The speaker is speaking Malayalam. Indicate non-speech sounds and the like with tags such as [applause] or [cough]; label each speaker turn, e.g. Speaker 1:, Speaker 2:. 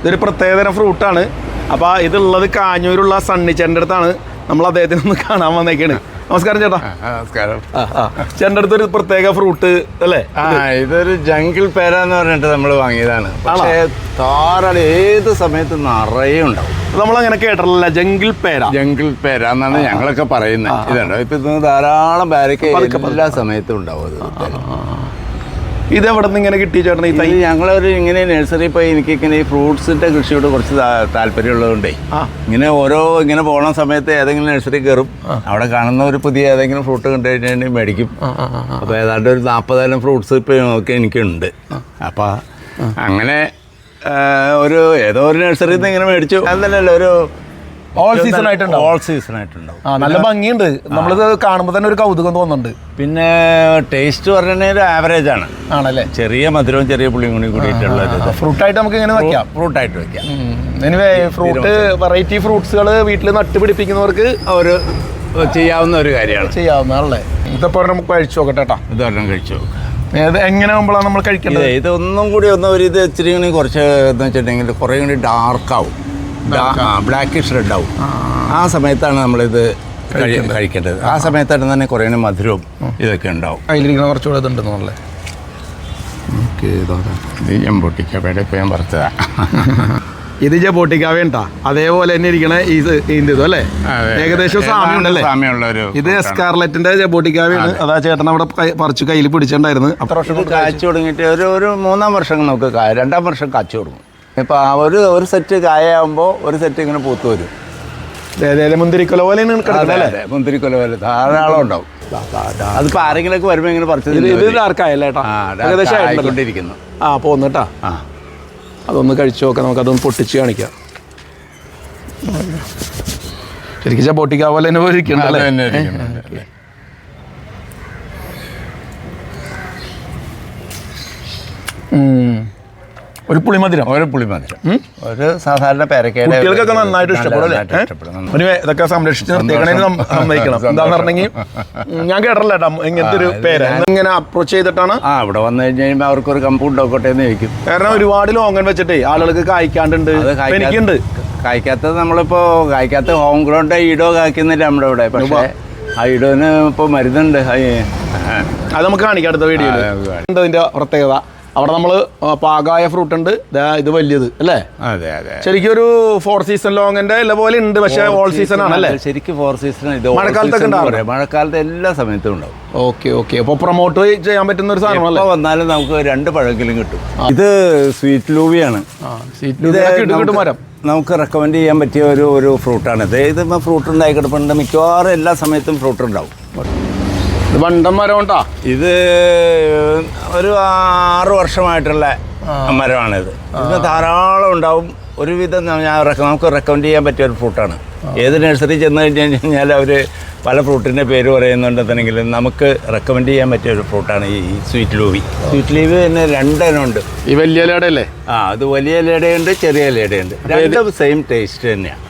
Speaker 1: ഇതൊരു പ്രത്യേകതരം ഫ്രൂട്ടാണ്. അപ്പോൾ ഇതുള്ളത് കാഞ്ഞൂരുള്ള സണ്ണിച്ചന്റെ അടുത്താണ് നമ്മൾ അദ്ദേഹത്തിന് ഒന്ന് കാണാൻ വന്നേക്കാണ്. നമസ്കാരം ചേട്ടാ.
Speaker 2: നമസ്കാരം.
Speaker 1: ചേട്ടന്റെ അടുത്തൊരു പ്രത്യേക ഫ്രൂട്ട് അല്ലേ?
Speaker 2: ആ ഇതൊരു ജംഗിൾ പേര എന്ന് പറഞ്ഞിട്ട് നമ്മൾ വാങ്ങിയതാണ്. പക്ഷേ താറാട് ഏത് സമയത്ത് നിറയെ ഉണ്ടാവും.
Speaker 1: നമ്മളങ്ങനെ കേട്ടിട്ടില്ല ജംഗിൾ പേര.
Speaker 2: ജംഗിൾ പേര എന്നാണ് ഞങ്ങളൊക്കെ പറയുന്നത്. ഇതുണ്ടോ? ഇപ്പൊ ഇത് ധാരാളം പേരൊക്കെ എല്ലാ സമയത്തും ഉണ്ടാവും അത്.
Speaker 1: ഇത് എവിടെ നിന്ന് ഇങ്ങനെ കിട്ടി ചേട്ടൻ ഈ തൈ?
Speaker 2: ഞങ്ങളൊരു ഇങ്ങനെ നഴ്സറി പോയി എനിക്ക് ഇങ്ങനെ ഈ ഫ്രൂട്ട്സിന്റെ കൃഷിയോട് കുറച്ച് താല്പര്യമുള്ളതുകൊണ്ടേ. ഇങ്ങനെ ഓരോ ഇങ്ങനെ പോകണ സമയത്ത് ഏതെങ്കിലും നഴ്സറി കയറും അവിടെ കാണുന്ന ഒരു പുതിയ ഏതെങ്കിലും ഫ്രൂട്ട് കണ്ടു കഴിഞ്ഞാൽ മേടിക്കും. അപ്പോൾ ഏതാണ്ട് ഒരു നാൽപ്പതായിരം ഫ്രൂട്ട്സ് ഇപ്പൊ നോക്കി എനിക്കുണ്ട്. അപ്പോൾ അങ്ങനെ ഒരു ഏതോ ഒരു നഴ്സറിയിൽ നിന്ന് ഇങ്ങനെ മേടിച്ചു. അതല്ലല്ലോ ഒരു
Speaker 1: All സീസൺ ആയിട്ടുണ്ടാവും.
Speaker 2: ഓൾ സീസൺ ആയിട്ടുണ്ടാവും.
Speaker 1: ആ നല്ല ഭംഗിയുണ്ട്. നമ്മളിത് കാണുമ്പോൾ തന്നെ ഒരു കൗതുകം തോന്നുന്നുണ്ട്.
Speaker 2: പിന്നെ ടേസ്റ്റ് പറഞ്ഞാൽ ഒരു ആവറേജ് ആണ്.
Speaker 1: ആണല്ലേ?
Speaker 2: ചെറിയ മധുരവും ചെറിയ പുളിയും കൂടി കൂടിയിട്ടുള്ള ഫ്രൂട്ട് ആയിട്ട്
Speaker 1: ഫ്രൂട്ടായിട്ട് നമുക്ക് ഇങ്ങനെ വെക്കാം.
Speaker 2: ഫ്രൂട്ട് ആയിട്ട് വെക്കാം
Speaker 1: എനിവേ ഫ്രൂട്ട് വെറൈറ്റി ഫ്രൂട്ട്സുകൾ വീട്ടിൽ നട്ടുപിടിപ്പിക്കുന്നവർക്ക്
Speaker 2: ഒരു ചെയ്യാവുന്ന ഒരു കാര്യമാണ്.
Speaker 1: ചെയ്യാവുന്നതാണല്ലേ? ഇതപ്പോ നമുക്ക് കഴിച്ചു നോക്കട്ടെ കേട്ടോ
Speaker 2: ഇതെല്ലാം കഴിച്ചു
Speaker 1: എങ്ങനെ ആകുമ്പോഴാണ് നമ്മൾ കഴിക്കേണ്ടത്?
Speaker 2: ഇത് ഇതൊന്നും കൂടി ഒന്ന് ഒരു ഇത് ഇച്ചിരി കൂടി കുറച്ച് എന്ന് വെച്ചിട്ടുണ്ടെങ്കിൽ കുറേ കൂടി ഡാർക്ക് ആവും. ബ്ലാക്കിഷ് റെഡ് ആവും ആ. സമയത്താണ് നമ്മളിത് കഴി- കഴിക്കേണ്ടത്. ആ. സമയത്താണ് തന്നെ കുറേ മധുരവും ഇതൊക്കെ ഉണ്ടാവും.
Speaker 1: കയ്യിലിരിക്കുന്ന കുറച്ചുകൂടെ ഇതുണ്ടെന്നുള്ളത്
Speaker 2: ഇത് ഇപ്പം ഞാൻ [laughs]
Speaker 1: ഇത് ജബോട്ടിക്കാവേണ്ടാ അതേപോലെ തന്നെ ഇരിക്കണ ഇത് ഇതിന്റെ അല്ലേ? ഏകദേശം സാമ്യം ഉണ്ടല്ലേ
Speaker 2: സാമ്യമുള്ള ഒരു
Speaker 1: ഇത് എസ്കാർലറ്റിന്റെ ജബോട്ടിക്കാവയാണ് അതാ. ചേട്ടൻ അവിടെ പറിച്ചു കയ്യിൽ പിടിച്ചിട്ടുണ്ടായിരുന്നു. അത്ര വർഷം
Speaker 2: കാച്ചു തുടങ്ങിയിട്ട് ഒരു ഒരു മൂന്നാം വർഷം നമുക്ക് രണ്ടാം വർഷം കാച്ചു തുടങ്ങും. ഇപ്പം ആ ഒരു ഒരു സെറ്റ് കായാകുമ്പോൾ ഒരു സെറ്റ് ഇങ്ങനെ പൂത്ത് വരും.
Speaker 1: മുന്തിരിക്കൊല പോലെ അല്ലേ?
Speaker 2: മുന്തിരിക്കൊല പോലെ ധാരാളം ഉണ്ടാവും. അതിപ്പോൾ ആരെങ്കിലൊക്കെ വരുമ്പോൾ ഇങ്ങനെ പറിച്ചത്
Speaker 1: ഇത് ഏകദേശം.
Speaker 2: ആയിക്കൊണ്ടിരിക്കുന്നു.
Speaker 1: ആ പോന്നിട്ടാ
Speaker 2: ആ.
Speaker 1: അതൊന്ന് കഴിച്ചു നോക്കാം നമുക്ക് അതൊന്ന് പൊട്ടിച്ച് കാണിക്കാം. ശരിക്കും പൊട്ടിക്കാ പോലെ തന്നെ
Speaker 2: ഇരിക്കുന്നുണ്ട്.
Speaker 1: ഉം. ഒരു പുളിമധുരം
Speaker 2: ഒരു പുളിമധുരം ഒരു സാധാരണ പേരക്കയുടെ
Speaker 1: കുട്ടികൾക്കൊക്കെ നന്നായിട്ട് ഇഷ്ടപ്പെടും അല്ലേ. ഒരു ഇതൊക്കെ സംരക്ഷിച്ച് നിർത്തിയേക്കണേന് സം- സമ്മതിക്കണം. എന്താന്ന് പറഞ്ഞെങ്കിൽ ഞാൻ കേട്ടില്ല കേട്ടോ. ഇങ്ങനത്തെ ഒരു പേര്. ഇങ്ങനെ അപ്രോച്ച് ചെയ്തിട്ടാണ്?
Speaker 2: ആ ഇവിടെ വന്നു കഴിഞ്ഞ് കഴിയുമ്പോൾ അവർക്കൊരു കമ്പ് ഉണ്ടാക്കട്ടെ എന്ന് ചോദിക്കും.
Speaker 1: കാരണം ഒരുപാട് ലോങ്ങൻ വെച്ചിട്ടേ ആളുകൾക്ക് കായ്ക്കാണ്ടുണ്ട്. എനിക്കുണ്ട്.
Speaker 2: കായ്ക്കാത്തത് നമ്മളിപ്പോ കായ്ക്കാത്ത ഹോം ഗ്രൗണ്ട് ഈടോ കായ്ക്കുന്നില്ല നമ്മുടെ ഇവിടെ. പക്ഷേ ആ ഈടോന് ഇപ്പൊ മരുന്നുണ്ട്.
Speaker 1: അത് നമുക്ക് കാണിക്കാം അടുത്ത വീഡിയോയിൽ
Speaker 2: ആ, അത്
Speaker 1: പ്രത്യേകത? അവിടെ നമ്മൾ പാകായ ഫ്രൂട്ട് ഉണ്ട്. ഇത് വലിയത് അല്ലേ?
Speaker 2: അതെ അതെ.
Speaker 1: ശരിക്കും ഒരു ഫോർ സീസൺ ലോങ്ങിന്റെ ഇല പോലെ ഉണ്ട് പക്ഷേ ഓൾ സീസൺ ആണല്ലേ
Speaker 2: ശരിക്കും ഫോർ സീസൺ ഇത്
Speaker 1: മഴക്കാലത്തൊക്കെ ഉണ്ടാവും.
Speaker 2: മഴക്കാലത്ത് എല്ലാ സമയത്തും ഉണ്ടാവും.
Speaker 1: Okay okay. അപ്പോൾ പ്രൊമോട്ട് ചെയ്യാൻ പറ്റുന്ന ഒരു സാധനമല്ലേ
Speaker 2: എപ്പോ വന്നാലും നമുക്ക് രണ്ട് പഴങ്കിലും കിട്ടും. ഇത് സ്വീറ്റ് ലൂവിയാണ്
Speaker 1: മരം
Speaker 2: നമുക്ക് റെക്കമെൻഡ് ചെയ്യാൻ പറ്റിയ ഒരു ഒരു ഫ്രൂട്ടാണ് ഇത്. ഇത് ഫ്രൂട്ട് ഉണ്ടായി കിടപ്പുണ്ട്. മിക്കവാറും എല്ലാ സമയത്തും ഫ്രൂട്ട് ഉണ്ടാവും.
Speaker 1: ഇത് വണ്ടൻ മരം ഉണ്ടാ
Speaker 2: ഇത് ഒരു ആറു വർഷമായിട്ടുള്ള മരമാണിത്. ഇത് ധാരാളം ഉണ്ടാവും. ഒരുവിധം ഞാൻ നമുക്ക് റെക്കമെൻഡ് ചെയ്യാൻ പറ്റിയ ഒരു ഫ്രൂട്ടാണ്. ഏത് നഴ്സറി ചെന്ന് കഴിഞ്ഞ് കഴിഞ്ഞാൽ അവർ പല ഫ്രൂട്ടിന്റെ പേര് പറയുന്നുണ്ടെന്നുണ്ടെങ്കിലും നമുക്ക് റെക്കമെൻഡ് ചെയ്യാൻ പറ്റിയ ഒരു ഫ്രൂട്ടാണ് ഈ സ്വീറ്റ് ലൂവി. സ്വീറ്റ് ലൂവി തന്നെ രണ്ടെണ്ണം ഉണ്ട്.
Speaker 1: ഈ വലിയ ഇലയുടെ അല്ലേ
Speaker 2: ആ അത് വലിയ ഇലയുടെയുണ്ട് ചെറിയ ഇലയുടെയുണ്ട്. രണ്ടും സെയിം ടേസ്റ്റ് തന്നെയാണ്